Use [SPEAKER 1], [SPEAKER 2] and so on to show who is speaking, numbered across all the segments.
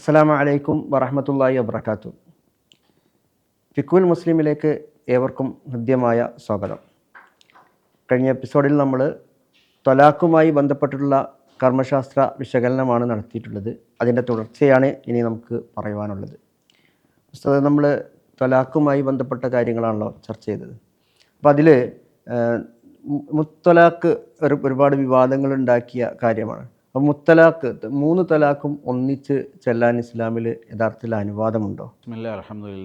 [SPEAKER 1] അസ്സലാമു അലൈക്കും വറഹമത്തല്ലാഹി വബർക്കാത്തു ഫിക്കുൽ മുസ്ലിമിലേക്ക് ഏവർക്കും ഹൃദ്യമായ സ്വാഗതം. കഴിഞ്ഞ എപ്പിസോഡിൽ നമ്മൾ തൊലാക്കുമായി ബന്ധപ്പെട്ടിട്ടുള്ള കർമ്മശാസ്ത്ര വിശകലനമാണ് നടത്തിയിട്ടുള്ളത്. അതിന്റെ തുടർച്ചയാണ് ഇനി നമുക്ക് പറയുവാനുള്ളത്. പുസ്തകം നമ്മൾ തൊലാക്കുമായി ബന്ധപ്പെട്ട കാര്യങ്ങളാണല്ലോ ചർച്ച ചെയ്തത്. അപ്പോൾ അതിൽ മുത്തലാഖ് ഒരു ഒരുപാട് വിവാദങ്ങൾ ഉണ്ടാക്കിയ കാര്യമാണ്. അപ്പോൾ മുത്തലാഖ് മൂന്ന് തലാഖും ഒന്നിച്ച് ചെല്ലാൻ ഇസ്ലാമിൽ യഥാർത്ഥത്തിൽ അനുവാദമുണ്ടോ?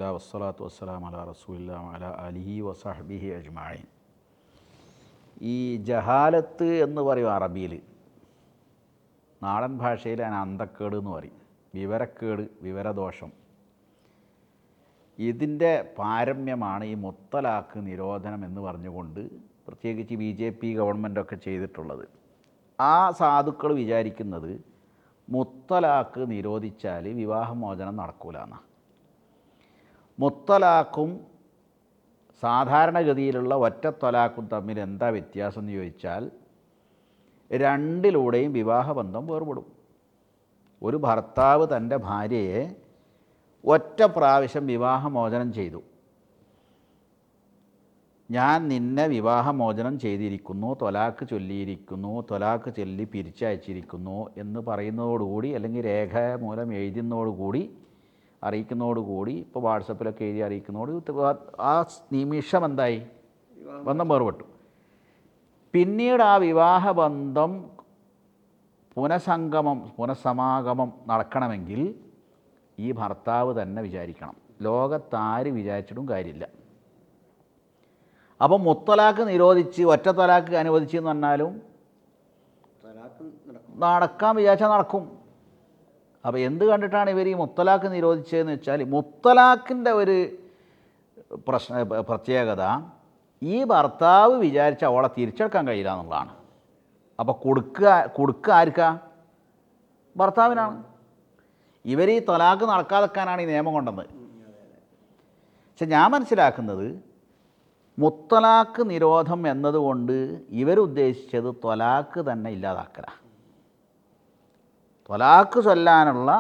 [SPEAKER 2] വസ്സലാത്തു വസ്സലാം അല റസൂലില്ല അല ഈ ജഹാലത്ത് എന്ന് പറയും അറബിയിൽ. നാടൻ ഭാഷയിൽ അതിന് അന്തക്കേട് എന്ന് പറയും. വിവരക്കേട് വിവരദോഷം. ഇതിന്റെ പാരമ്യമാണ് ഈ മുത്തലാഖ് നിരോധനം എന്ന് പറഞ്ഞുകൊണ്ട് പ്രത്യേകിച്ച് ബി ജെ പി ഗവൺമെന്റൊക്കെ ചെയ്തിട്ടുള്ളത്. ആ സാധുക്കൾ വിചാരിക്കുന്നത് മുത്തലാക്ക് നിരോധിച്ചാൽ വിവാഹമോചനം നടക്കൂല എന്നാണ് മുത്തലാഖും സാധാരണഗതിയിലുള്ള ഒറ്റത്തൊലാക്കും തമ്മിൽ എന്താ വ്യത്യാസം എന്ന് ചോദിച്ചാൽ രണ്ടിലൂടെയും വിവാഹബന്ധം വേർപെടും. ഒരു ഭർത്താവ് തന്റെ ഭാര്യയെ ഒറ്റ പ്രാവശ്യം വിവാഹമോചനം ചെയ്തു. ഞാൻ നിന്നെ വിവാഹമോചനം ചെയ്തിരിക്കുന്നു തൊലാക്ക് ചൊല്ലിയിരിക്കുന്നു തൊലാക്ക് ചൊല്ലി പിരിച്ചയച്ചിരിക്കുന്നു എന്ന് പറയുന്നതോടുകൂടി അല്ലെങ്കിൽ രേഖ മൂലം എഴുതുന്നതോടുകൂടി അറിയിക്കുന്നതോടുകൂടി ഇപ്പോൾ വാട്സപ്പിലൊക്കെ എഴുതി അറിയിക്കുന്നതോട് ആ നിമിഷം എന്തായി? ബന്ധം വേർപെട്ടു. പിന്നീട് ആ വിവാഹബന്ധം പുനഃസംഗമം പുനഃസമാഗമം നടക്കണമെങ്കിൽ ഈ ഭർത്താവ് തന്നെ വിചാരിക്കണം. ലോകത്താര് വിചാരിച്ചിട്ടും കാര്യമില്ല. അപ്പം മുത്തലാക്ക് നിരോധിച്ച് ഒറ്റ തലാക്ക് അനുവദിച്ച് എന്ന് പറഞ്ഞാലും നടക്കാൻ വിചാരിച്ചാൽ നടക്കും. അപ്പോൾ എന്ത് കണ്ടിട്ടാണ് ഇവർ ഈ മുത്തലാക്ക് നിരോധിച്ചതെന്ന് വെച്ചാൽ മുത്തലാക്കിന്റെ ഒരു പ്രശ്ന പ്രത്യേകത ഈ ഭർത്താവ് വിചാരിച്ച അവളെ തിരിച്ചെടുക്കാൻ കഴിയില്ല എന്നുള്ളതാണ്. അപ്പോൾ കൊടുക്കുക കൊടുക്കുക ആർക്കാ? ഭർത്താവിനാണ്. ഇവർ ഈ തലാക്ക് നടക്കാതെക്കാനാണ് ഈ നിയമം കൊണ്ടുവന്നത്. പക്ഷെ ഞാൻ മനസ്സിലാക്കുന്നത് മുത്തലാക്ക് നിരോധം എന്നതുകൊണ്ട് ഇവരുദ്ദേശിച്ചത് തൊലാക്ക് തന്നെ ഇല്ലാതാക്കല. തൊലാക്ക് ചൊല്ലാനുള്ള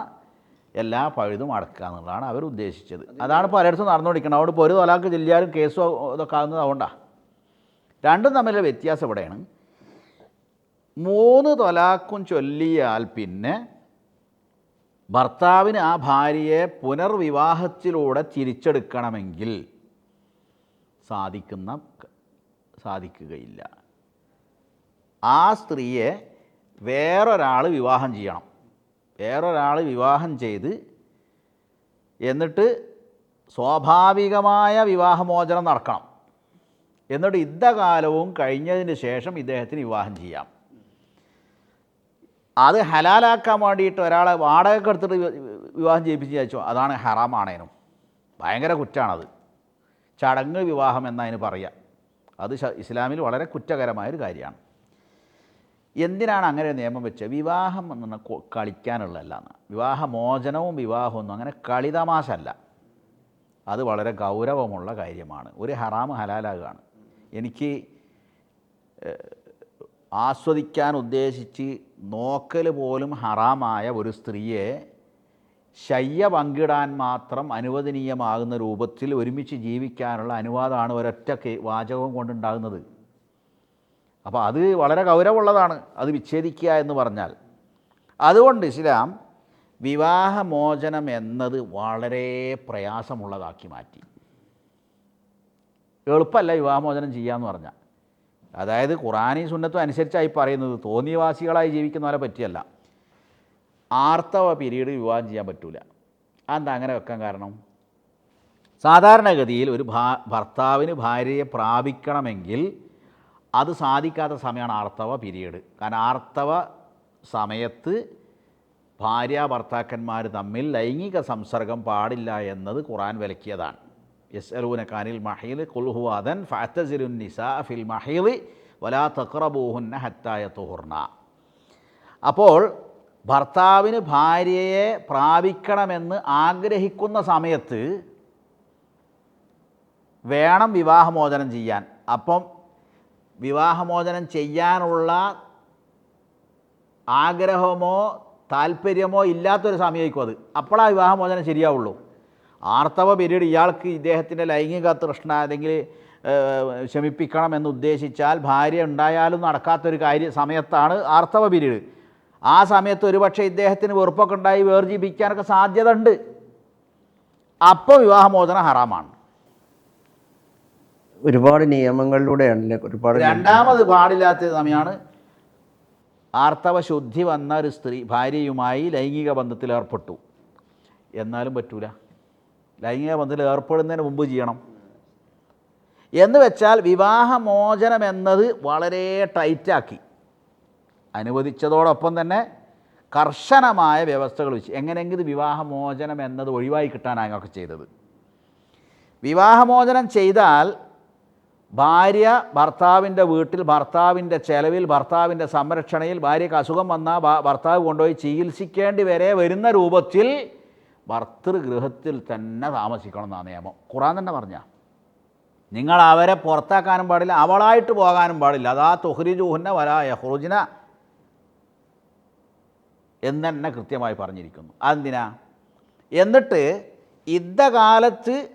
[SPEAKER 2] എല്ലാ പഴുതും അടക്കുക എന്നുള്ളതാണ് അവർ ഉദ്ദേശിച്ചത് അതാണ് പലയിടത്തും നടന്നുകൊണ്ടിരിക്കുന്നത്. അതുകൊണ്ട് ഇപ്പോൾ ഒരു തൊലാക്ക് ചൊല്ലിയാലും കേസോ ഇതൊക്കെ ആകുന്നത് അതുകൊണ്ടാണ് രണ്ടും തമ്മിലുള്ള വ്യത്യാസം ഇവിടെയാണ് മൂന്ന് തൊലാക്കും ചൊല്ലിയാൽ പിന്നെ ഭർത്താവിന് ആ ഭാര്യയെ പുനർവിവാഹത്തിലൂടെ തിരിച്ചെടുക്കണമെങ്കിൽ സാധിക്കുന്ന സാധിക്കുകയില്ല. ആ സ്ത്രീയെ വേറൊരാൾ വിവാഹം ചെയ്യണം. വേറൊരാൾ വിവാഹം ചെയ്ത് എന്നിട്ട് സ്വാഭാവികമായ വിവാഹമോചനം നടക്കണം. എന്നിട്ട് യുദ്ധകാലവും കഴിഞ്ഞതിന് ശേഷം ഇദ്ദേഹത്തിന് വിവാഹം ചെയ്യാം. അത് ഹലാലാക്കാൻ വേണ്ടിയിട്ട് ഒരാളെ വാടകയ്ക്ക് എടുത്തിട്ട് വിവാഹം ചെയ്യിപ്പിച്ച് ചോദിച്ചു അതാണ് ഹറാമാണേനും. ഭയങ്കര കുറ്റാണത്. ചടങ്ങ് വിവാഹം എന്നതിന് പറയാം അത് ഇസ്ലാമിൽ വളരെ കുറ്റകരമായൊരു കാര്യമാണ്. എന്തിനാണ് അങ്ങനെ നിയമം വെച്ചത്? വിവാഹം എന്ന് കളിക്കാനുള്ളതല്ല എന്ന് വിവാഹമോചനവും വിവാഹമൊന്നും അങ്ങനെ കളിതമാശല്ല അത് വളരെ ഗൗരവമുള്ള കാര്യമാണ്. ഒരു ഹറാം ഹലാലാകുകയാണ് എനിക്ക് ആസ്വദിക്കാൻ ഉദ്ദേശിച്ച് നോക്കൽ പോലും ഹറാമായ ഒരു സ്ത്രീയെ ശയ്യ പങ്കിടാൻ മാത്രം അനുവദനീയമാകുന്ന രൂപത്തിൽ ഒരുമിച്ച് ജീവിക്കാനുള്ള അനുവാദമാണ് ഒരൊറ്റ വാചകവും കൊണ്ടുണ്ടാകുന്നത്. അപ്പോൾ അത് വളരെ ഗൗരവമുള്ളതാണ് അത് വിച്ഛേദിക്കുക എന്ന് പറഞ്ഞാൽ. അതുകൊണ്ട് ഇസ്ലാം വിവാഹമോചനം എന്നത് വളരെ പ്രയാസമുള്ളതാക്കി മാറ്റി. എളുപ്പമല്ല വിവാഹമോചനം ചെയ്യാമെന്ന് പറഞ്ഞാൽ. അതായത് ഖുറാനി സുന്നത്തും അനുസരിച്ചായി പറയുന്നത് തോന്നിയവാസികളായി ജീവിക്കുന്നവരെ പറ്റിയല്ല. ആർത്തവ പീരീഡ് വിവാഹം ചെയ്യാൻ പറ്റില്ല അതെന്താ അങ്ങനെ വെക്കാൻ കാരണം? സാധാരണഗതിയിൽ ഒരു ഭാ ഭർത്താവിന് ഭാര്യയെ പ്രാപിക്കണമെങ്കിൽ അത് സാധിക്കാത്ത സമയമാണ് ആർത്തവ പീരീഡ്. കാരണം ആർത്തവ സമയത്ത് ഭാര്യ ഭർത്താക്കന്മാർ തമ്മിൽ ലൈംഗിക സംസർഗം പാടില്ല എന്നത് ഖുറാൻ വിലക്കിയതാണ്. യസ് അലൂന കാനിൽ മഹീൽ കുൽഹുവാദൻ ഫാത്തസിലുൻ നിസാ ഫിൽ മഹീൽ വലാ തക്രബൂഹുന്ന ഹത്തായ തുഹുർണ അപ്പോൾ ഭർത്താവിന് ഭാര്യയെ പ്രാപിക്കണമെന്ന് ആഗ്രഹിക്കുന്ന സമയത്ത് വേണം വിവാഹമോചനം ചെയ്യാൻ. അപ്പം വിവാഹമോചനം ചെയ്യാനുള്ള ആഗ്രഹമോ താല്പര്യമോ ഇല്ലാത്തൊരു സമയമായിരിക്കും അത്. അപ്പോഴാണ് വിവാഹമോചനം ശരിയാവുള്ളൂ. ആർത്തവ പീരീഡ് ഇയാൾക്ക് ഇദ്ദേഹത്തിന്റെ ലൈംഗിക തൃഷ്ണ അല്ലെങ്കിൽ ശമിപ്പിക്കണമെന്ന് ഉദ്ദേശിച്ചാൽ ഭാര്യ ഉണ്ടായാലും നടക്കാത്തൊരു കാര്യ സമയത്താണ് ആർത്തവ പീരീഡ്. ആ സമയത്ത് ഒരുപക്ഷെ ഇദ്ദേഹത്തിന് വെറുപ്പൊക്കെ ഉണ്ടായി വേർജീപിക്കാനൊക്കെ സാധ്യത ഉണ്ട് അപ്പോൾ വിവാഹമോചനം ഹറാമാണ്.
[SPEAKER 1] ഒരുപാട് നിയമങ്ങളിലൂടെയാണല്ലേ ഒരുപാട്
[SPEAKER 2] രണ്ടാമത് പാടില്ലാത്ത സമയമാണ് ആർത്തവ ശുദ്ധി വന്ന ഒരു സ്ത്രീ ഭാര്യയുമായി ലൈംഗിക ബന്ധത്തിൽ ഏർപ്പെട്ടു. എന്നാലും പറ്റൂല. ലൈംഗിക ബന്ധത്തിൽ ഏർപ്പെടുന്നതിന് മുമ്പ് ചെയ്യണം. എന്ന് വെച്ചാൽ വിവാഹമോചനം എന്നത് വളരെ ടൈറ്റാക്കി. അനുവദിച്ചതോടൊപ്പം തന്നെ കർശനമായ വ്യവസ്ഥകൾ വെച്ച് എങ്ങനെയെങ്കിലും വിവാഹമോചനം എന്നത് ഒഴിവായി കിട്ടാനാണ് ഒക്കെ ചെയ്തത്. വിവാഹമോചനം ചെയ്താൽ ഭാര്യ ഭർത്താവിന്റെ വീട്ടിൽ ഭർത്താവിന്റെ ചെലവിൽ ഭർത്താവിന്റെ സംരക്ഷണയിൽ ഭാര്യയ്ക്ക് അസുഖം വന്നാൽ ഭർത്താവ് കൊണ്ടുപോയി ചികിത്സിക്കേണ്ടി വരെ വരുന്ന രൂപത്തിൽ ഭർത്തൃഗൃഹത്തിൽ തന്നെ താമസിക്കണം എന്നാണ് നിയമം. ഖുറാൻ തന്നെ പറഞ്ഞ. നിങ്ങൾ അവരെ പുറത്താക്കാനും പാടില്ല അവളായിട്ട് പോകാനും പാടില്ല. അതാ തുഹ്രിജുഹുന്ന വലാ യഹ്റുജിന എന്ന് തന്നെ കൃത്യമായി പറഞ്ഞിരിക്കുന്നു. അതെന്തിനാ? എന്നിട്ട് യുദ്ധകാലത്ത്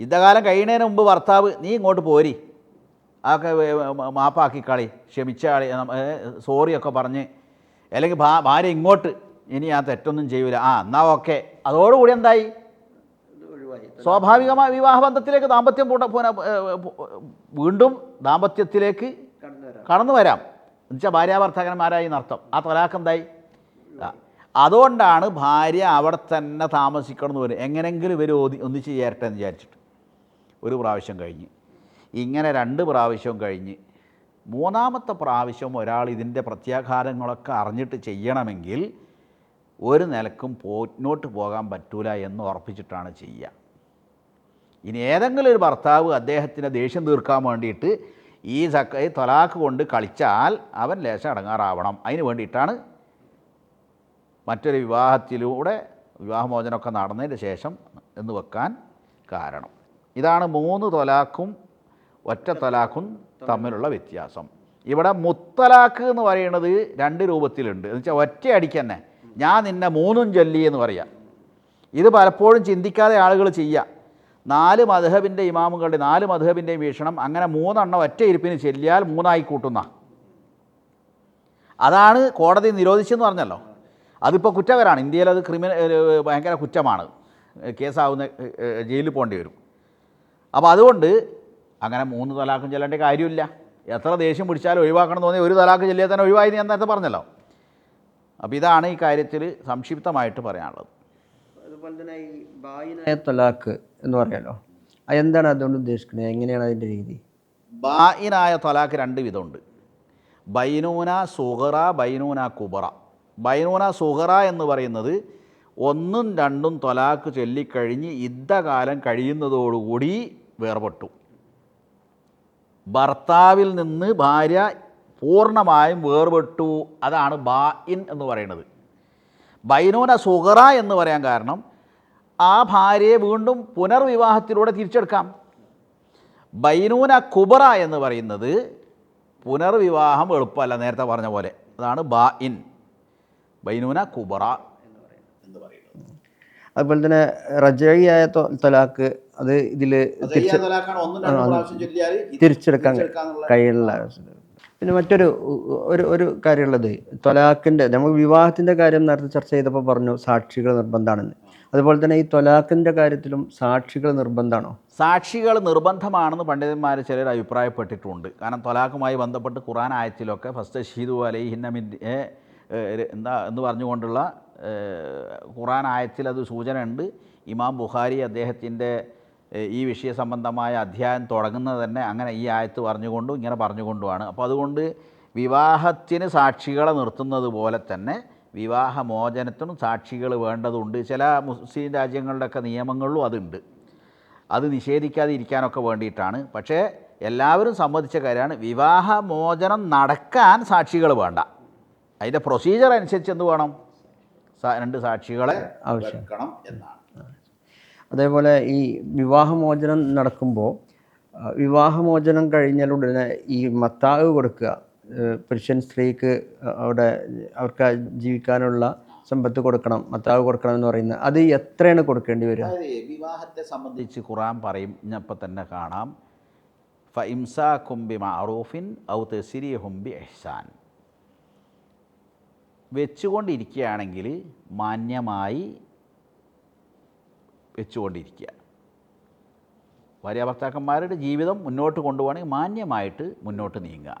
[SPEAKER 2] യുദ്ധകാലം കഴിയുന്നതിന് മുമ്പ് ഭർത്താവ് നീ ഇങ്ങോട്ട് പോരി. അതൊക്കെ മ- മാപ്പാക്കി കളി. ക്ഷമിച്ച കളി സോറിയൊക്കെ പറഞ്ഞ്. അല്ലെങ്കിൽ ഭാ- ഭാര്യ ഇങ്ങോട്ട്. ഇനി ആ തെറ്റൊന്നും ചെയ്യൂല. ആ എന്നാ ഓക്കെ. അതോടുകൂടി എന്തായി? സ്വാഭാവികമായ വിവാഹബന്ധത്തിലേക്ക് ദാമ്പത്യം വീണ്ടും ദാമ്പത്യത്തിലേക്ക് കടന്നു വരാം. എന്നുവെച്ചാൽ ഭാര്യാഭർത്താക്കന്മാരായി നർത്തം ആ തൊലാക്ക് എന്തായി. അതുകൊണ്ടാണ് ഭാര്യ അവിടെ തന്നെ താമസിക്കണം എന്ന് വരും എങ്ങനെങ്കിലും ഇവർ ഒന്നിച്ച് ചേരട്ടെ എന്ന് വിചാരിച്ചിട്ട്. ഒരു പ്രാവശ്യം കഴിഞ്ഞ്. ഇങ്ങനെ രണ്ട് പ്രാവശ്യം കഴിഞ്ഞ്. മൂന്നാമത്തെ പ്രാവശ്യം ഒരാൾ ഇതിന്റെ പ്രത്യാഘാതങ്ങളൊക്കെ അറിഞ്ഞിട്ട് ചെയ്യണമെങ്കിൽ ഒരു നിലക്കും പോറ്റിനോട്ട് പോകാൻ പറ്റൂല എന്ന് ഉറപ്പിച്ചിട്ടാണ് ചെയ്യുക. ഇനി ഏതെങ്കിലും ഒരു ഭർത്താവ് അദ്ദേഹത്തിന്റെ ദേഷ്യം തീർക്കാൻ വേണ്ടിയിട്ട് ഈ സക്ക ഈ തൊലാക്ക് കൊണ്ട് കളിച്ചാൽ അവൻ ലേശം അടങ്ങാറാവണം. അതിന് വേണ്ടിയിട്ടാണ് മറ്റൊരു വിവാഹത്തിലൂടെ വിവാഹമോചനമൊക്കെ നടന്നതിന് ശേഷം എന്ന് വെക്കാൻ കാരണം. ഇതാണ് മൂന്ന് തൊലാക്കും ഒറ്റ തൊലാക്കും തമ്മിലുള്ള വ്യത്യാസം. ഇവിടെ മുത്തലാക്ക് എന്ന് പറയുന്നത് രണ്ട് രൂപത്തിലുണ്ട്. എന്ന് വെച്ചാൽ ഒറ്റയടിക്ക് തന്നെ. ഞാൻ നിന്നെ മൂന്നും ചൊല്ലി എന്ന് പറയാം. ഇത് പലപ്പോഴും ചിന്തിക്കാതെ ആളുകൾ ചെയ്യുക നാല് മധുഹബിന്റെ ഇമാമുകളുടെ നാല് മധുഹബിന്റെയും വീക്ഷണം അങ്ങനെ മൂന്നെണ്ണം ഒറ്റ ഇരിപ്പിന് ചെല്ലിയാൽ മൂന്നായി കൂട്ടുന്ന. അതാണ് കോടതി നിരോധിച്ചെന്ന് പറഞ്ഞല്ലോ. അതിപ്പോൾ കുറ്റകരമാണ് ഇന്ത്യയിൽ അത് ക്രിമിനൽ ഭയങ്കര കുറ്റമാണ്. കേസാവുന്ന ജയിലിൽ പോകേണ്ടി വരും. അപ്പോൾ അതുകൊണ്ട് അങ്ങനെ മൂന്ന് തലാഖും ചെല്ലേണ്ട കാര്യമില്ല. എത്ര ദേഷ്യം പിടിച്ചാലും ഒഴിവാക്കണം തോന്നി ഒരു തലാഖ് ചെല്ലിയാൽ തന്നെ ഒഴിവായി ഞാൻ നേരത്തെ പറഞ്ഞല്ലോ. അപ്പോൾ ഇതാണ് ഈ കാര്യത്തിൽ സംക്ഷിപ്തമായിട്ട് പറയാനുള്ളത്.
[SPEAKER 1] അതുപോലെ തന്നെ ഈ ബായിനായ തൊലാക്ക് എന്ന് പറയാലോ അതെന്താണ് അതുകൊണ്ട് ഉദ്ദേശിക്കുന്നത് എങ്ങനെയാണ് അതിന്റെ രീതി?
[SPEAKER 2] ബായിനായ തലാഖ് രണ്ട് വിധമുണ്ട്. ബൈനൂന സുഹറ ബൈനൂന കുബറ. ബൈനൂന സുഹറ എന്ന് പറയുന്നത് ഒന്നും രണ്ടും തൊലാക്ക് ചൊല്ലിക്കഴിഞ്ഞ് യുദ്ധകാലം കഴിയുന്നതോടുകൂടി വേർപെട്ടു. ഭർത്താവിൽ നിന്ന് ഭാര്യ പൂർണമായും വേർപെട്ടു. അതാണ് ബാ ഇൻ എന്ന് പറയുന്നത്. ബൈനൂന സുഹറ എന്ന് പറയാൻ കാരണം ആ ഭാര്യയെ വീണ്ടും പുനർവിവാഹത്തിലൂടെ തിരിച്ചെടുക്കാം. ബൈനൂന കുബറ എന്ന് പറയുന്നത് പുനർവിവാഹം എളുപ്പമല്ല നേരത്തെ പറഞ്ഞ പോലെ. അതാണ് ബാ ഇൻ ബൈനൂന കുബറ എന്ന് പറയുന്നത്.
[SPEAKER 1] അതുപോലെ തന്നെ റജയിയായ തൊലാക്ക് അത് ഇതിൽ തിരിച്ചെടുക്കാൻ കഴിയുള്ള പിന്നെ മറ്റൊരു ഒരു ഒരു കാര്യമുള്ളത് തൊലാക്കിന്റെ നമ്മൾ വിവാഹത്തിന്റെ കാര്യം നേരത്തെ ചർച്ച ചെയ്തപ്പോൾ പറഞ്ഞു സാക്ഷികൾ നിർബന്ധമാണെന്ന്. അതുപോലെ തന്നെ ഈ തൊലാക്കിന്റെ കാര്യത്തിലും സാക്ഷികൾ നിർബന്ധമാണോ?
[SPEAKER 2] സാക്ഷികൾ നിർബന്ധമാണെന്ന് പണ്ഡിതന്മാർ ചിലർ അഭിപ്രായപ്പെട്ടിട്ടുണ്ട്. കാരണം തൊലാക്കുമായി ബന്ധപ്പെട്ട് ഖുറാൻ ആയത്തിലൊക്കെ ഫസ്റ്റ് ഷീദു അലൈഹിന്നമിൻ എന്താ എന്ന് പറഞ്ഞുകൊണ്ടുള്ള ഖുറാൻ ആയത്തിൽ അത് സൂചന ഉണ്ട് ഇമാം ബുഖാരി അദ്ദേഹത്തിന്റെ ഈ വിഷയ സംബന്ധമായ അധ്യായം തുടങ്ങുന്നത് തന്നെ അങ്ങനെ ഈ ആയത്ത് പറഞ്ഞുകൊണ്ടും ഇങ്ങനെ പറഞ്ഞുകൊണ്ടുമാണ്. അപ്പോൾ അതുകൊണ്ട് വിവാഹത്തിന് സാക്ഷികളെ നിർത്തുന്നത് പോലെ തന്നെ വിവാഹമോചനത്തിനും സാക്ഷികൾ വേണ്ടതുണ്ട്. ചില മുസ്ലിം രാജ്യങ്ങളുടെയൊക്കെ നിയമങ്ങളിലും അതുണ്ട്. അത് നിഷേധിക്കാതെ ഇരിക്കാനൊക്കെ വേണ്ടിയിട്ടാണ്. പക്ഷേ എല്ലാവരും സമ്മതിച്ച കാര്യമാണ് വിവാഹമോചനം നടക്കാൻ സാക്ഷികൾ വേണ്ട. അതിന്റെ പ്രൊസീജിയർ അനുസരിച്ച് എന്ത് വേണം? രണ്ട് സാക്ഷികളെ
[SPEAKER 1] ആവശ്യം.
[SPEAKER 2] എന്നാണ്.
[SPEAKER 1] അതേപോലെ ഈ വിവാഹമോചനം നടക്കുമ്പോൾ വിവാഹമോചനം വിവാഹമോചനം കഴിഞ്ഞാലുടനെ ഈ മത്താവ് കൊടുക്കുക. പുരുഷൻ സ്ത്രീക്ക് അവിടെ അവർക്ക് ജീവിക്കാനുള്ള സമ്പത്ത് കൊടുക്കണം മത്താവ് കൊടുക്കണം എന്ന് പറയുന്നത്. അത് എത്രയാണ് കൊടുക്കേണ്ടി വരിക?
[SPEAKER 2] വിവാഹത്തെ സംബന്ധിച്ച് ഖുറാൻ പറയും ഇപ്പം തന്നെ കാണാം. ഫഇംസാ കുംബി മാറൂഫിൻ ഔ തെസിരി ഹുംബി എഹ്സാൻ വെച്ചുകൊണ്ടിരിക്കുകയാണെങ്കിൽ മാന്യമായി വെച്ചുകൊണ്ടിരിക്കുക. ഭാര്യ ഭർത്താക്കന്മാരുടെ ജീവിതം മുന്നോട്ട് കൊണ്ടുപോകണമെങ്കിൽ മാന്യമായിട്ട് മുന്നോട്ട് നീങ്ങുക.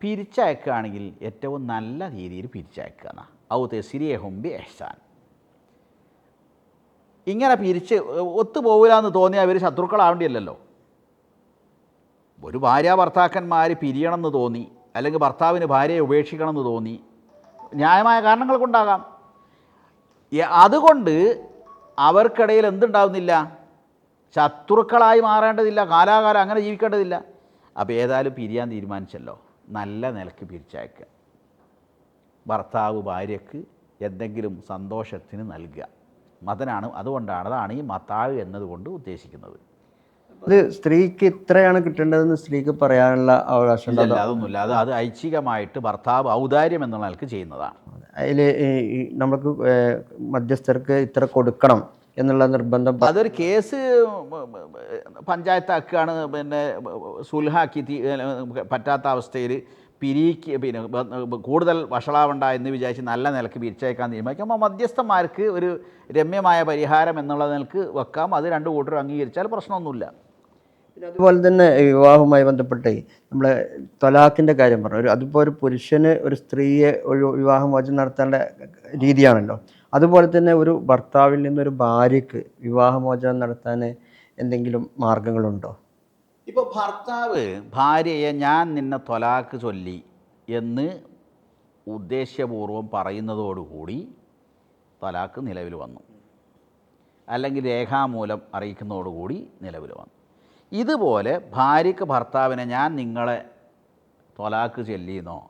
[SPEAKER 2] പിരിച്ചയക്കുകയാണെങ്കിൽ ഏറ്റവും നല്ല രീതിയിൽ പിരിച്ചയക്കുക എന്നാ. ഔത്തെ സിരിയെ ഹുംബി എഹ്സാൻ ഇങ്ങനെ പിരിച്ച് ഒത്തുപോകില്ല എന്ന് തോന്നിയാൽ അവർ ശത്രുക്കളാവേണ്ടിയല്ലോ ഒരു ഭാര്യ ഭർത്താക്കന്മാർ പിരിയണമെന്ന് തോന്നി അല്ലെങ്കിൽ ഭർത്താവിന് ഭാര്യയെ ഉപേക്ഷിക്കണമെന്ന് തോന്നി ന്യായമായ കാരണങ്ങൾ കൊണ്ടാകാം അതുകൊണ്ട് അവർക്കിടയിൽ എന്തുണ്ടാവുന്നില്ല? ശത്രുക്കളായി മാറേണ്ടതില്ല കാലാകാലം അങ്ങനെ ജീവിക്കേണ്ടതില്ല. അപ്പോൾ ഏതായാലും പിരിയാൻ തീരുമാനിച്ചല്ലോ. നല്ല നിലയ്ക്ക് പിരിച്ചയക്കുക. ഭർത്താവ് ഭാര്യയ്ക്ക് എന്തെങ്കിലും സന്തോഷത്തിന് നൽകുക. മതനാണ് അതുകൊണ്ടാണ് അതാണ് ഈ മത്താവ് എന്നതുകൊണ്ട് ഉദ്ദേശിക്കുന്നത്.
[SPEAKER 1] അത് സ്ത്രീക്ക് ഇത്രയാണ് കിട്ടേണ്ടതെന്ന് സ്ത്രീക്ക് പറയാനുള്ള അവകാശം
[SPEAKER 2] അതൊന്നുമില്ല. അത് അത് ഐച്ഛികമായിട്ട് ഭർത്താവ് ഔദാര്യം എന്നുള്ള നിലയ്ക്ക് ചെയ്യുന്നതാണ്.
[SPEAKER 1] അതിൽ നമുക്ക് മധ്യസ്ഥർക്ക് ഇത്ര കൊടുക്കണം എന്നുള്ള നിർബന്ധം
[SPEAKER 2] അതൊരു കേസ് പഞ്ചായത്താക്കുകയാണ്. പിന്നെ സുൽഹാക്കി തീ- പറ്റാത്ത അവസ്ഥയിൽ പിരിക്ക് പിന്നെ കൂടുതൽ വഷളാവണ്ട എന്ന് വിചാരിച്ച് നല്ല നിലയ്ക്ക് പിരിച്ചയക്കാൻ തീരുമാനിക്കുമ്പോൾ മധ്യസ്ഥന്മാർക്ക് ഒരു രമ്യമായ പരിഹാരം എന്നുള്ള നിലയ്ക്ക് വെക്കാം. അത് രണ്ട് കൂട്ടരും അംഗീകരിച്ചാൽ പ്രശ്നമൊന്നുമില്ല.
[SPEAKER 1] പിന്നെ അതുപോലെ തന്നെ വിവാഹവുമായി ബന്ധപ്പെട്ട് നമ്മൾ തൊലാഖിന്റെ കാര്യം പറഞ്ഞു. ഒരു അതിപ്പോൾ ഒരു പുരുഷന് ഒരു സ്ത്രീയെ ഒരു വിവാഹം മോചനം നടത്തേണ്ട രീതിയാണല്ലോ. അതുപോലെ തന്നെ ഒരു ഭർത്താവിൽ നിന്നൊരു ഭാര്യയ്ക്ക് വിവാഹമോചനം നടത്താൻ എന്തെങ്കിലും മാർഗങ്ങളുണ്ടോ?
[SPEAKER 2] ഇപ്പോൾ ഭർത്താവ് ഭാര്യയെ ഞാൻ നിന്നെ തൊലാക്ക് ചൊല്ലി എന്ന് ഉദ്ദേശ്യപൂർവം പറയുന്നതോടുകൂടി തൊലാക്ക് നിലവിൽ വന്നു. അല്ലെങ്കിൽ രേഖാമൂലം അറിയിക്കുന്നതോടുകൂടി നിലവിൽ വന്നു. ഇതുപോലെ ഭാര്യയ്ക്ക് ഭർത്താവിനെ ഞാൻ നിങ്ങളെ തൊലാക്ക് ചൊല്ലിയെന്നോ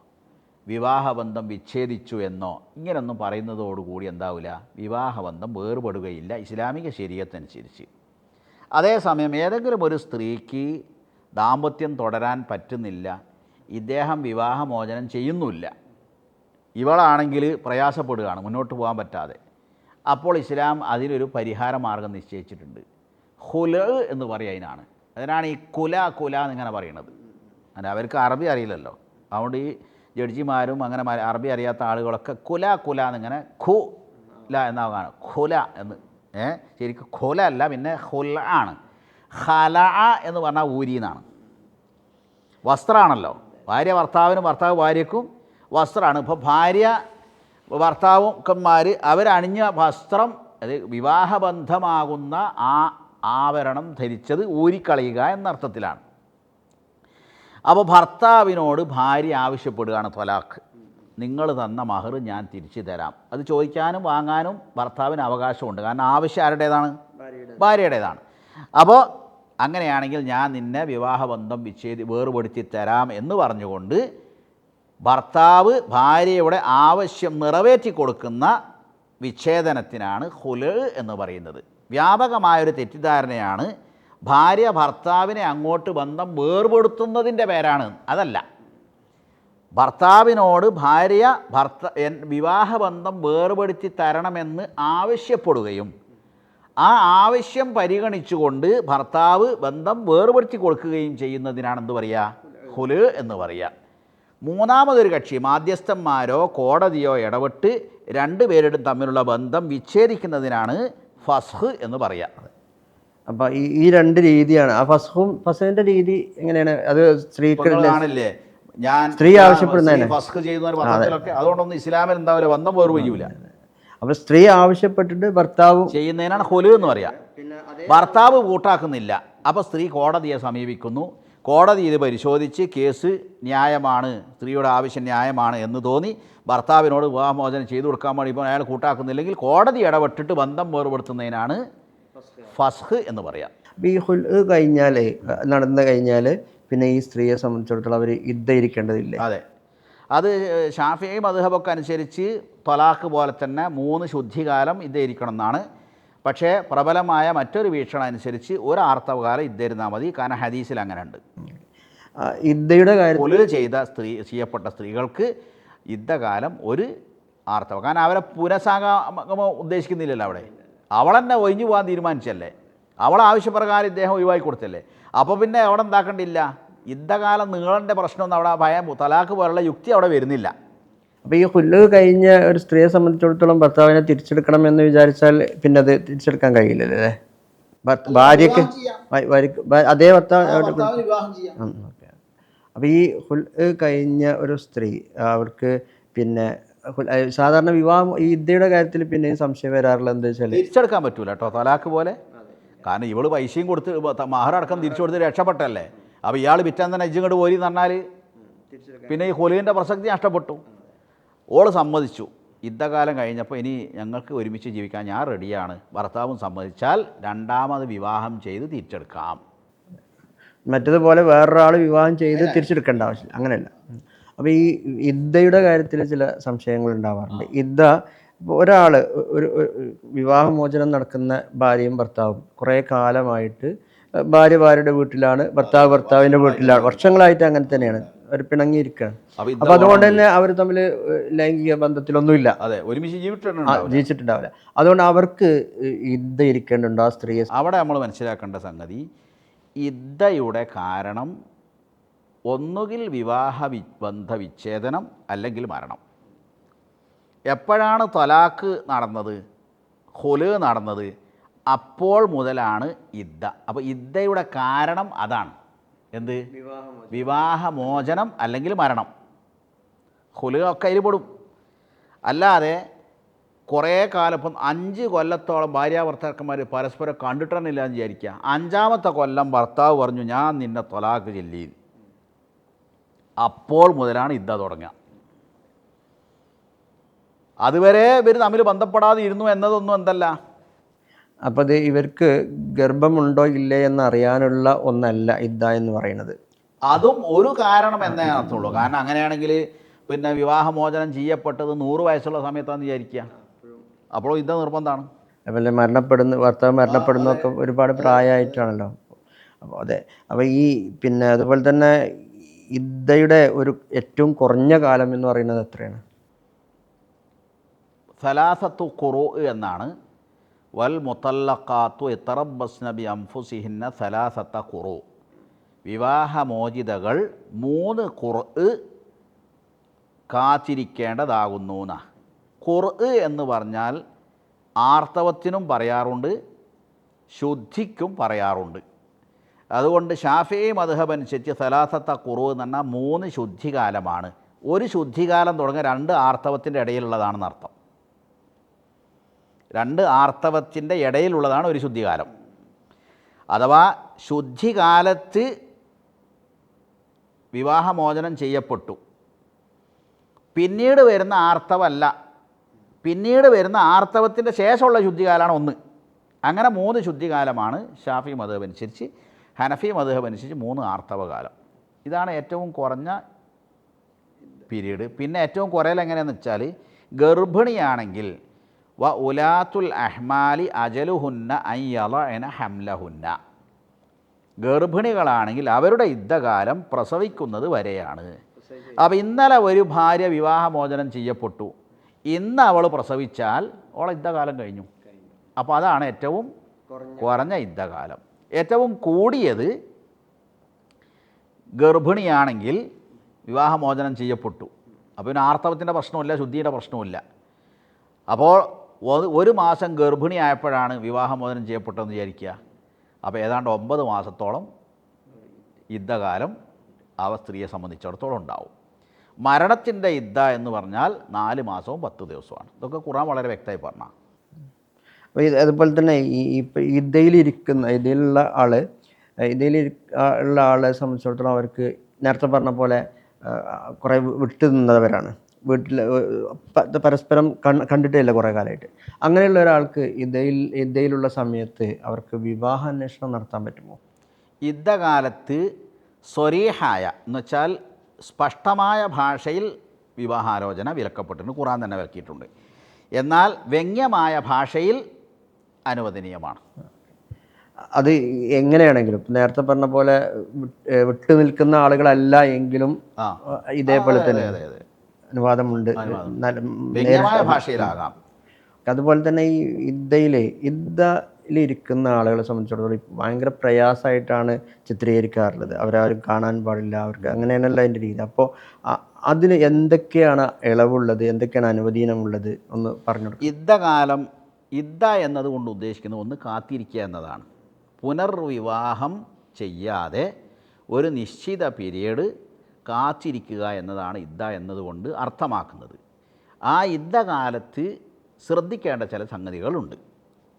[SPEAKER 2] വിവാഹബന്ധം വിച്ഛേദിച്ചു എന്നോ ഇങ്ങനൊന്നും പറയുന്നതോടുകൂടി എന്താവില്ല വിവാഹബന്ധം വേർപെടുകയില്ല ഇസ്ലാമിക ശരീരത്തനുസരിച്ച് അതേസമയം ഏതെങ്കിലും ഒരു സ്ത്രീക്ക് ദാമ്പത്യം തുടരാൻ പറ്റുന്നില്ല ഇദ്ദേഹം വിവാഹമോചനം ചെയ്യുന്നില്ല ഇവളാണെങ്കിൽ പ്രയാസപ്പെടുകയാണ് മുന്നോട്ട് പോകാൻ പറ്റാതെ. അപ്പോൾ ഇസ്ലാം അതിനൊരു പരിഹാര മാർഗം നിശ്ചയിച്ചിട്ടുണ്ട്. ഹുല എന്ന് പറയുക അതിനാണ്. അതിനാണ് ഈ കുല കുല എന്നിങ്ങനെ പറയുന്നത്. അല്ല അവർക്ക് അറബി അറിയില്ലല്ലോ. അതുകൊണ്ട് ഈ ജഡ്ജിമാരും അങ്ങനെ അറബി അറിയാത്ത ആളുകളൊക്കെ കുല കുല എന്നിങ്ങനെ ഖു ല എന്നാണ് ഖുല എന്ന്. ഏ? ശരിക്കും ഖുല അല്ല പിന്നെ ഹുല ആണ്. ഹല എന്ന് പറഞ്ഞാൽ ഊരി എന്നാണ്. വസ്ത്രമാണല്ലോ ഭാര്യ ഭർത്താവിനും ഭർത്താവ് ഭാര്യക്കും വസ്ത്രമാണ് ഇപ്പോൾ ഭാര്യ ഭർത്താവുക്കന്മാർ അവരണിഞ്ഞ വസ്ത്രം അത് വിവാഹബന്ധമാകുന്ന ആ ആവരണം ധരിച്ചത് ഊരിക്കളയുക എന്നർത്ഥത്തിലാണ്. അപ്പോൾ ഭർത്താവിനോട് ഭാര്യ ആവശ്യപ്പെടുകയാണ് ത്വലാഖ് നിങ്ങൾ തന്ന മഹർ ഞാൻ തിരിച്ചു തരാം. അത് ചോദിക്കാനും വാങ്ങാനും ഭർത്താവിന് അവകാശമുണ്ട്. കാരണം ആവശ്യം ആരുടേതാണ്? ഭാര്യയുടേതാണ്. അപ്പോൾ അങ്ങനെയാണെങ്കിൽ ഞാൻ നിന്നെ വിവാഹബന്ധം വിച്ഛേദി വേർപെടുത്തി തരാം എന്ന് പറഞ്ഞുകൊണ്ട് ഭർത്താവ് ഭാര്യയുടെ ആവശ്യം നിറവേറ്റി കൊടുക്കുന്ന വിച്ഛേദനത്തിനാണ് ഹുൽ എന്ന് പറയുന്നത്. വ്യാപകമായൊരു തെറ്റിദ്ധാരണയാണ് ഭാര്യ ഭർത്താവിനെ അങ്ങോട്ട് ബന്ധം വേർപെടുത്തുന്നതിന്റെ പേരാണ്. അതല്ല. ഭർത്താവിനോട് ഭാര്യ ഭർത്ത വിവാഹബന്ധം വേർപെടുത്തി തരണമെന്ന് ആവശ്യപ്പെടുകയും ആ ആവശ്യം പരിഗണിച്ചുകൊണ്ട് ഭർത്താവ് ബന്ധം വേർപെടുത്തി കൊടുക്കുകയും ചെയ്യുന്നതിനാണ് എന്ത് പറയുക? ഹുൽ എന്ന് പറയുക. മൂന്നാമതൊരു കക്ഷി മാധ്യസ്ഥന്മാരോ കോടതിയോ ഇടപെട്ട് രണ്ടുപേരുടെ തമ്മിലുള്ള ബന്ധം വിച്ഛേദിക്കുന്നതിനാണ് ഫസ്ഹ് എന്ന് പറയുക
[SPEAKER 1] അപ്പോൾ ഈ ഈ രണ്ട് രീതിയാണ്. ആ ഫസ്ഹും ഫസഹിന്റെ രീതി എങ്ങനെയാണ്? അത് സ്ത്രീക്ക്
[SPEAKER 2] കാണില്ലേ? ഞാൻ
[SPEAKER 1] സ്ത്രീ ആവശ്യപ്പെടുന്നതിന്.
[SPEAKER 2] ഫസ്ഹ് ചെയ്യുന്ന ഒരു പത്രത്തിലൊക്കെ അതുകൊണ്ടൊന്നും ഇസ്ലാമിൽ എന്താവില്ല ബന്ധം വയ്യൂല
[SPEAKER 1] അപ്പോൾ സ്ത്രീ ആവശ്യപ്പെട്ടിട്ട് ഭർത്താവ്
[SPEAKER 2] ചെയ്യുന്നതിനാണ് ഹൊലു എന്ന് പറയാം. ഭർത്താവ് കൂട്ടാക്കുന്നില്ല. അപ്പോൾ സ്ത്രീ കോടതിയെ സമീപിക്കുന്നു. കോടതി ഇത് പരിശോധിച്ച് കേസ് ന്യായമാണ് സ്ത്രീയുടെ ആവശ്യം ന്യായമാണ് എന്ന് തോന്നി. ഭർത്താവിനോട് വിവാഹമോചനം ചെയ്തു കൊടുക്കാൻ വേണ്ടി ഇപ്പോൾ അയാൾ കൂട്ടാക്കുന്നില്ലെങ്കിൽ കോടതി ഇടപെട്ടിട്ട് ബന്ധം വേർപെടുത്തുന്നതിനാണ് ഫസ്ഹ് എന്ന് പറയാം.
[SPEAKER 1] ബീഹുൽ ഈ കഴിഞ്ഞാൽ നടന്നു കഴിഞ്ഞാൽ പിന്നെ ഈ സ്ത്രീയെ സംബന്ധിച്ചിടത്തോളം അവർ യുദ്ധ
[SPEAKER 2] അതെ. അത് ഷാഫി മധുഹബൊക്കെ അനുസരിച്ച് തൊലാഖ് പോലെ തന്നെ മൂന്ന് ശുദ്ധികാലം ഇതായിരിക്കണം എന്നാണ് പക്ഷേ പ്രബലമായ മറ്റൊരു വീക്ഷണം അനുസരിച്ച് ഒരു ആർത്തവകാലം ഇദ്ദയിരുന്നാൽ മതി. കാരണം ഹദീസിൽ അങ്ങനെ ഉണ്ട്
[SPEAKER 1] ഇദ്ദയുടെ
[SPEAKER 2] കാര്യം ചെയ്ത സ്ത്രീ ചെയ്യപ്പെട്ട സ്ത്രീകൾക്ക് യുദ്ധകാലം ഒരു ആർത്തവം. കാരണം അവരെ പുനഃസാഗമോ ഉദ്ദേശിക്കുന്നില്ലല്ലോ അവിടെ. അവളെന്നെ ഒഴിഞ്ഞു പോകാൻ തീരുമാനിച്ചല്ലേ? അവൾ ആവശ്യപ്രകാരം ഇദ്ദേഹം ഒഴിവാക്കി കൊടുത്തല്ലേ? അപ്പോൾ പിന്നെ അവിടെ എന്താക്കണ്ടില്ല? യുദ്ധകാലം നീളേണ്ട പ്രശ്നമൊന്നും അവിടെ ഭയം തലാക്ക് പോലുള്ള യുക്തി അവിടെ വരുന്നില്ല.
[SPEAKER 1] അപ്പോൾ ഈ ഹുല്ല് കഴിഞ്ഞ ഒരു സ്ത്രീയെ സംബന്ധിച്ചിടത്തോളം ഭർത്താവിനെ തിരിച്ചെടുക്കണം എന്ന് വിചാരിച്ചാൽ പിന്നെ അത് തിരിച്ചെടുക്കാൻ കഴിയില്ലല്ലേ? ഭാര്യക്ക് അതേ ഭർത്താവ് അപ്പോൾ ഈ ഹുൽ കഴിഞ്ഞ ഒരു സ്ത്രീ അവർക്ക് പിന്നെ സാധാരണ വിവാഹം ഈ ഇദ്ദയുടെ കാര്യത്തിൽ പിന്നെ സംശയം വരാറുള്ള എന്താ വെച്ചാൽ
[SPEAKER 2] തിരിച്ചെടുക്കാൻ പറ്റൂല കേട്ടോ തലാക്ക് പോലെ. കാരണം ഇവൾ പൈസയും കൊടുത്ത് മഹറടക്കം തിരിച്ചു കൊടുത്ത് രക്ഷപ്പെട്ടല്ലേ? അപ്പോൾ ഇയാൾ വിറ്റാൻ തന്നെ ഇജ്ജിങ്ങോട്ട് പോയി എന്ന് പറഞ്ഞാൽ പിന്നെ ഈ ഹുലുവിന്റെ പ്രസക്തി നഷ്ടപ്പെട്ടു. ഓൾ സമ്മതിച്ചു. യുദ്ധകാലം കഴിഞ്ഞപ്പോൾ ഇനി ഞങ്ങൾക്ക് ഒരുമിച്ച് ജീവിക്കാൻ ഞാൻ റെഡിയാണ് ഭർത്താവും സമ്മതിച്ചാൽ രണ്ടാമത് വിവാഹം ചെയ്ത് തിരിച്ചെടുക്കാം.
[SPEAKER 1] മറ്റതുപോലെ വേറൊരാൾ വിവാഹം ചെയ്ത് തിരിച്ചെടുക്കേണ്ട ആവശ്യമില്ല. അങ്ങനെയല്ല. അപ്പോൾ ഈ ഇദ്ദയുടെ കാര്യത്തിൽ ചില സംശയങ്ങൾ ഉണ്ടാവാറുണ്ട്. ഇദ്ദ ഇപ്പോൾ ഒരാൾ ഒരു വിവാഹമോചനം നടക്കുന്ന ഭാര്യയും ഭർത്താവും കുറേ കാലമായിട്ട് ഭാര്യ ഭാര്യയുടെ വീട്ടിലാണ് ഭർത്താവ് ഭർത്താവിന്റെ വീട്ടിലാണ് വർഷങ്ങളായിട്ട് അങ്ങനെ തന്നെയാണ്. അവർ പിണങ്ങിയിരിക്കുകയാണ്
[SPEAKER 2] അപ്പോൾ
[SPEAKER 1] അതുകൊണ്ട് തന്നെ അവർ തമ്മിൽ ലൈംഗിക ബന്ധത്തിലൊന്നുമില്ല.
[SPEAKER 2] അതെ ഒരുമിച്ച്
[SPEAKER 1] ജീവിച്ചിട്ടുണ്ടാവില്ല അതുകൊണ്ട് അവർക്ക് ഇദ്ദ ഇരിക്കേണ്ടുണ്ടോ ആ സ്ത്രീയെ
[SPEAKER 2] അവിടെ നമ്മൾ മനസ്സിലാക്കേണ്ട സംഗതി ഇദ്ദയുടെ കാരണം ഒന്നുകിൽ വിവാഹ ബന്ധ വിച്ഛേദനം അല്ലെങ്കിൽ മരണം. എപ്പോഴാണ് തലാക്ക് നടന്നത്? ഹൊൽ നടന്നത്? അപ്പോൾ മുതലാണ് ഇദ്ദ. അപ്പോൾ ഇദ്ദയുടെ കാരണം അതാണ്. എന്ത്? വിവാഹമോചനം. അല്ലെങ്കിൽ മരണം. ഹുൽ ഒക്കെ അതിൽ പെടും. അല്ലാതെ കുറേ കാലം ഇപ്പം അഞ്ച് കൊല്ലത്തോളം ഭാര്യ ഭർത്താക്കന്മാർ പരസ്പരം കണ്ടിട്ടില്ല എന്ന് വിചാരിക്കുക. അഞ്ചാമത്തെ കൊല്ലം ഭർത്താവ് പറഞ്ഞു ഞാൻ നിന്നെ തൊലാക്ക് ചെല്ലി. അപ്പോൾ മുതലാണ് ഇദ്ദ തുടങ്ങുക. അതുവരെ ഇവർ തമ്മിൽ ബന്ധപ്പെടാതെ ഇരുന്നു എന്നതൊന്നും എന്തല്ല.
[SPEAKER 1] അപ്പോൾ അത് ഇവർക്ക് ഗർഭമുണ്ടോ ഇല്ലേ എന്ന് അറിയാനുള്ള ഒന്നല്ല ഇദ്ദ എന്ന് പറയുന്നത്.
[SPEAKER 2] അതും ഒരു കാരണം എന്നേ അർത്ഥമുള്ളൂ കാരണം അങ്ങനെയാണെങ്കിൽ പിന്നെ വിവാഹമോചനം ചെയ്യപ്പെട്ടത് നൂറ് വയസ്സുള്ള സമയത്താണെന്ന് വിചാരിക്കുക. അപ്പോൾ ഇത് നിർബന്ധമാണ്.
[SPEAKER 1] അതുപോലെ മരണപ്പെടുന്ന ഭർത്താവ് മരണപ്പെടുന്നൊക്കെ ഒരുപാട് പ്രായമായിട്ടാണല്ലോ. അപ്പോൾ അതെ അപ്പോൾ ഈ പിന്നെ അതുപോലെ തന്നെ ഇദ്ദയുടെ ഒരു ഏറ്റവും കുറഞ്ഞ കാലം എന്ന് പറയുന്നത് എത്രയാണ്?
[SPEAKER 2] സലാസത്തു ഖുറു എന്നാണ്. വൽ മുത്തല്ലക്കാത്തു എത്തറബസ് നബി അംഫുസിഹിന്ന സലാസത്ത ഖുറു. വിവാഹമോചിതകൾ മൂന്ന് ഖുറ് കാത്തിരിക്കേണ്ടതാകുന്നു എന്നാ ഖുറ് എന്ന് പറഞ്ഞാൽ ആർത്തവത്തിനും പറയാറുണ്ട് ശുദ്ധിക്കും പറയാറുണ്ട്. അതുകൊണ്ട് ഷാഫി മധുഹബ് അനുസരിച്ച് സലാസത്ത കുറവ് എന്ന് പറഞ്ഞാൽ മൂന്ന് ശുദ്ധികാലമാണ്. ഒരു ശുദ്ധികാലം തുടങ്ങിയ രണ്ട് ആർത്തവത്തിന്റെ ഇടയിലുള്ളതാണെന്ന് അർത്ഥം. രണ്ട് ആർത്തവത്തിന്റെ ഇടയിലുള്ളതാണ് ഒരു ശുദ്ധികാലം. അഥവാ ശുദ്ധികാലത്ത് വിവാഹമോചനം ചെയ്യപ്പെട്ടു. പിന്നീട് വരുന്ന ആർത്തവമല്ല പിന്നീട് വരുന്ന ആർത്തവത്തിന്റെ ശേഷമുള്ള ശുദ്ധികാലമാണ് ഒന്ന്. അങ്ങനെ മൂന്ന് ശുദ്ധികാലമാണ് ഷാഫി മധുഹബ് അനുസരിച്ച് ഹനഫി മധുഹബ് അനുസരിച്ച് മൂന്ന് ആർത്തവകാലം. ഇതാണ് ഏറ്റവും കുറഞ്ഞ പീരീഡ്. പിന്നെ ഏറ്റവും കുറയൽ എങ്ങനെയാണെന്ന് വെച്ചാൽ ഗർഭിണിയാണെങ്കിൽ വ ഉലാത്തുൽ അഹ്മാലി അജലുഹുന്ന അയ്യളന ഹംലഹുന്ന. ഗർഭിണികളാണെങ്കിൽ അവരുടെ യുദ്ധകാലം പ്രസവിക്കുന്നത് വരെയാണ്. അപ്പോൾ ഇന്നലെ ഒരു ഭാര്യ വിവാഹമോചനം ചെയ്യപ്പെട്ടു. ഇന്ന് അവൾ പ്രസവിച്ചാൽ അവൾ യുദ്ധകാലം കഴിഞ്ഞു. അപ്പോൾ അതാണ് ഏറ്റവും കുറഞ്ഞ യുദ്ധകാലം. ഏറ്റവും കൂടിയത് ഗർഭിണിയാണെങ്കിൽ വിവാഹമോചനം ചെയ്യപ്പെട്ടു. അപ്പോൾ പിന്നെ ആർത്തവത്തിന്റെ പ്രശ്നമില്ല ശുദ്ധിയുടെ പ്രശ്നമില്ല അപ്പോൾ ഒരു മാസം ഗർഭിണിയായപ്പോഴാണ് വിവാഹമോചനം ചെയ്യപ്പെട്ടതെന്ന് വിചാരിക്കുക. അപ്പോൾ ഏതാണ്ട് ഒമ്പത് മാസത്തോളം യുദ്ധകാലം ആ സ്ത്രീയെ സംബന്ധിച്ചിടത്തോളം ഉണ്ടാവും. മരണത്തിന്റെ ഇദ്ദ എന്ന് പറഞ്ഞാൽ നാല് മാസവും പത്ത് ദിവസമാണ് ഇതൊക്കെ ഖുറാൻ വളരെ വ്യക്തമായി പറഞ്ഞ
[SPEAKER 1] അപ്പോൾ ഇത് അതുപോലെ തന്നെ ഈ ഇപ്പം ഇദ്ദയിലിരിക്കുന്ന ഇതിലുള്ള ആൾ ഇതിൽ ഉള്ള ആളെ സംബന്ധിച്ചിടത്തോളം അവർക്ക് നേരത്തെ പറഞ്ഞ പോലെ കുറേ വിട്ടു നിന്നവരാണ്. വീട്ടിൽ പരസ്പരം കണ്ടിട്ടില്ല കുറേ കാലമായിട്ട്. അങ്ങനെയുള്ള ഒരാൾക്ക് ഇതയിൽ ഇദ്ദയിലുള്ള സമയത്ത് അവർക്ക് വിവാഹാന്വേഷണം നടത്താൻ പറ്റുമോ?
[SPEAKER 2] യുദ്ധകാലത്ത് സ്വരീഹായ എന്ന് വെച്ചാൽ സ്പഷ്ടമായ ഭാഷയിൽ വിവാഹാലോചന വിലക്കപ്പെട്ടിട്ടുണ്ട് ഖുറാൻ തന്നെ വിലക്കിയിട്ടുണ്ട്. എന്നാൽ വ്യംഗ്യമായ ഭാഷയിൽ അനുവദനീയമാണ്.
[SPEAKER 1] അത് എങ്ങനെയാണെങ്കിലും നേരത്തെ പറഞ്ഞ പോലെ വിട്ട് നിൽക്കുന്ന ആളുകളല്ല എങ്കിലും ഇതേപോലെ തന്നെ അനുവാദമുണ്ട്.
[SPEAKER 2] ഭാഷയിലാകാം.
[SPEAKER 1] അതുപോലെ തന്നെ ഈ ഇദ്ദയിലെ ഇദ്ദയിലിരിക്കുന്ന ആളുകളെ സംബന്ധിച്ചിടത്തോളം ഭയങ്കര പ്രയാസമായിട്ടാണ് ചിത്രീകരിക്കാറുള്ളത്. അവരാരും കാണാൻ പാടില്ല അവർക്ക് അങ്ങനെയാണല്ല അതിന്റെ രീതി. അപ്പോൾ അതിന് എന്തൊക്കെയാണ് ഇളവുള്ളത്? എന്തൊക്കെയാണ് അനുവദീനമുള്ളത്? ഒന്ന് പറഞ്ഞു
[SPEAKER 2] യുദ്ധകാലം യുദ്ധ എന്നതുകൊണ്ട് ഉദ്ദേശിക്കുന്നത് ഒന്ന് കാത്തിരിക്കുക എന്നതാണ്. പുനർവിവാഹം ചെയ്യാതെ ഒരു നിശ്ചിത പീരീഡ് കാത്തിരിക്കുക എന്നതാണ് യുദ്ധ എന്നതുകൊണ്ട് അർത്ഥമാക്കുന്നത്. ആ യുദ്ധകാലത്ത് ശ്രദ്ധിക്കേണ്ട ചില സംഗതികളുണ്ട്.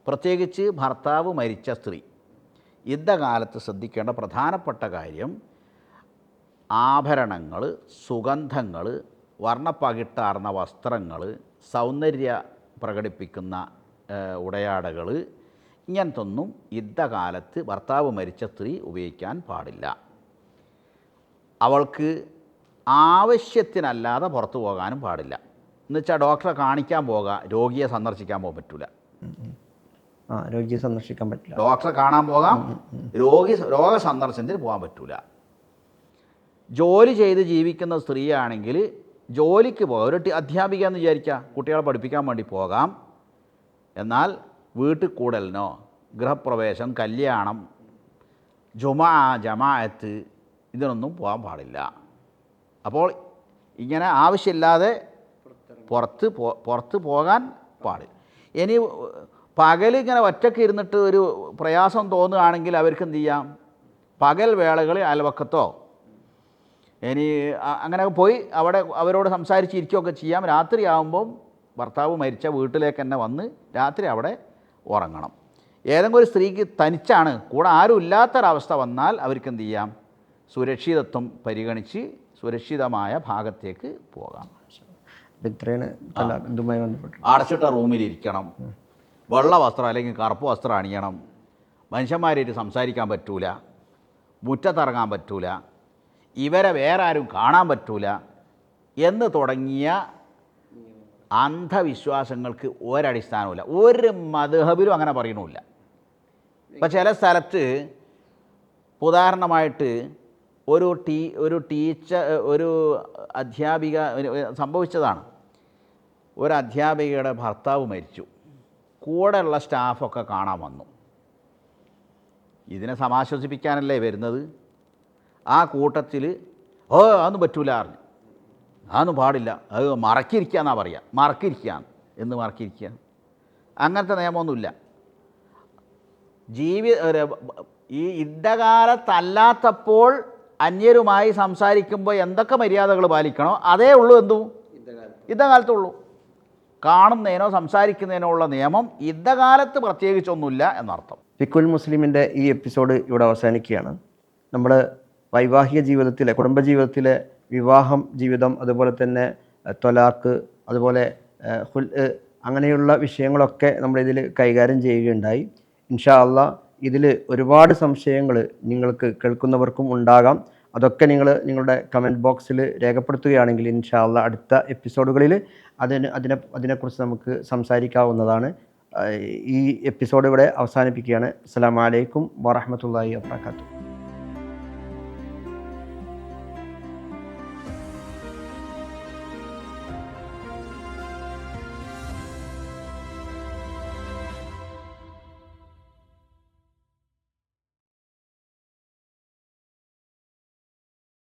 [SPEAKER 2] പ്രത്യേകിച്ച് ഭർത്താവ് മരിച്ച സ്ത്രീ. യുദ്ധകാലത്ത് ശ്രദ്ധിക്കേണ്ട പ്രധാനപ്പെട്ട കാര്യം ആഭരണങ്ങൾ സുഗന്ധങ്ങൾ വർണപ്പകിട്ടാർന്ന വസ്ത്രങ്ങൾ സൗന്ദര്യ പ്രകടിപ്പിക്കുന്ന ഉടയാടകൾ ഇങ്ങനത്തൊന്നും യുദ്ധകാലത്ത് ഭർത്താവ് മരിച്ച സ്ത്രീ ഉപയോഗിക്കാൻ പാടില്ല. അവൾക്ക് ആവശ്യത്തിനല്ലാതെ പുറത്തു പോകാനും പാടില്ല. എന്നുവെച്ചാൽ ഡോക്ടറെ കാണിക്കാൻ പോകാം രോഗിയെ സന്ദർശിക്കാൻ പോകാൻ പറ്റില്ല
[SPEAKER 1] ആ രോഗിയെ സന്ദർശിക്കാൻ പറ്റില്ല.
[SPEAKER 2] ഡോക്ടറെ കാണാൻ പോകാം. രോഗി രോഗ സന്ദർശനത്തിന് പോകാൻ പറ്റൂല. ജോലി ചെയ്ത് ജീവിക്കുന്ന സ്ത്രീയാണെങ്കിൽ ജോലിക്ക് പോകാം. ഒരു ടി- അധ്യാപിക എന്ന് വിചാരിക്കുക കുട്ടികളെ പഠിപ്പിക്കാൻ വേണ്ടി പോകാം. എന്നാൽ വീട്ടിൽ കൂടലിനോ ഗൃഹപ്രവേശം കല്യാണം ജുമാ ജമാഅത്ത് ഇതിനൊന്നും പോകാൻ പാടില്ല. അപ്പോൾ ഇങ്ങനെ ആവശ്യമില്ലാതെ പുറത്ത് പോ പുറത്ത് പോകാൻ പാടില്ല. ഇനി പകൽ ഇങ്ങനെ ഒറ്റയ്ക്ക് ഇരുന്നിട്ട് ഒരു പ്രയാസം തോന്നുകയാണെങ്കിൽ അവർക്ക് എന്ത് ചെയ്യാം? പകൽ വേളകളിൽ അയൽവക്കത്തോ? ഇനി അങ്ങനെ പോയി അവിടെ അവരോട് സംസാരിച്ചിരിക്കുകയൊക്കെ ചെയ്യാം. രാത്രിയാകുമ്പം ഭർത്താവ് മരിച്ച വീട്ടിലേക്ക് തന്നെ വന്ന് രാത്രി അവിടെ ഉറങ്ങണം. ഏതെങ്കിലും ഒരു സ്ത്രീക്ക് തനിച്ചാണ് കൂടെ ആരും ഇല്ലാത്തൊരവസ്ഥ വന്നാൽ അവർക്ക് എന്ത് ചെയ്യാം? സുരക്ഷിതത്വം പരിഗണിച്ച് സുരക്ഷിതമായ ഭാഗത്തേക്ക് പോകാം.
[SPEAKER 1] ഇത്രയാണ് ഇതുമായി ബന്ധപ്പെട്ട്.
[SPEAKER 2] അടച്ചിട്ട റൂമിലിരിക്കണം. വെള്ള വസ്ത്രം അല്ലെങ്കിൽ കറുപ്പ് വസ്ത്രം അണിയണം. മനുഷ്യന്മാരായിട്ട് സംസാരിക്കാൻ പറ്റൂല. മുറ്റത്തിറങ്ങാൻ പറ്റൂല. ഇവരെ വേറെ ആരും കാണാൻ പറ്റൂല. എന്ന് തുടങ്ങിയ അന്ധവിശ്വാസങ്ങൾക്ക് ഒരടിസ്ഥാനവുമില്ല. ഒരു മധുഹബിലും അങ്ങനെ പറയണമില്ല. ഇപ്പം ചില സ്ഥലത്ത് ഉദാഹരണമായിട്ട് ഒരു ടീ ഒരു ടീച്ചർ ഒരു അധ്യാപിക സംഭവിച്ചതാണ്. ഒരു അധ്യാപികയുടെ ഭർത്താവ് മരിച്ചു. കൂടെയുള്ള സ്റ്റാഫൊക്കെ കാണാൻ വന്നു. ഇതിനെ സമാശ്വസിപ്പിക്കാനല്ലേ വരുന്നത്? ആ കൂട്ടത്തിൽ ഓ അതൊന്നും പറ്റൂല അറിഞ്ഞു അതൊന്നും പാടില്ല. അത് മറക്കിരിക്കുക എന്നാ പറയുക മറക്കിരിക്കുക എന്ന് മറക്കിരിക്കുക അങ്ങനത്തെ നിയമമൊന്നുമില്ല. ജീവി ഈ യുദ്ധകാലത്തല്ലാത്തപ്പോൾ അന്യരുമായി സംസാരിക്കുമ്പോൾ എന്തൊക്കെ മര്യാദകൾ പാലിക്കണോ? അതേ ഉള്ളൂ എന്തു? യുദ്ധകാലത്തുള്ളൂ. കാണുന്നതിനോ സംസാരിക്കുന്നതിനോ ഉള്ള നിയമം യുദ്ധകാലത്ത് പ്രത്യേകിച്ചൊന്നുമില്ല എന്നർത്ഥം.
[SPEAKER 1] ഫിക്കുൽ മുസ്ലിമിന്റെ ഈ എപ്പിസോഡ് ഇവിടെ അവസാനിക്കുകയാണ്. നമ്മൾ വൈവാഹിക ജീവിതത്തിലെ കുടുംബജീവിതത്തിലെ വിവാഹം ജീവിതം അതുപോലെ തന്നെ തൊലാക്ക് അതുപോലെ ഹുൽ അങ്ങനെയുള്ള വിഷയങ്ങളൊക്കെ നമ്മളിതിൽ കൈകാര്യം ചെയ്യുകയുണ്ടായി. ഇൻഷാ അള്ളാ ഇതിൽ ഒരുപാട് സംശയങ്ങൾ നിങ്ങൾക്ക് കേൾക്കുന്നവർക്കും ഉണ്ടാകാം. അതൊക്കെ നിങ്ങൾ നിങ്ങളുടെ കമന്റ് ബോക്സിൽ രേഖപ്പെടുത്തുകയാണെങ്കിൽ ഇൻഷാ അള്ളാ അടുത്ത എപ്പിസോഡുകളിൽ അതിന് അതിനെ അതിനെക്കുറിച്ച് നമുക്ക് സംസാരിക്കാവുന്നതാണ്. ഈ എപ്പിസോഡ് ഇവിടെ അവസാനിപ്പിക്കുകയാണ്. അസ്സാം വലൈക്കും വാഹമത്തല്ലാഹി വാത്തു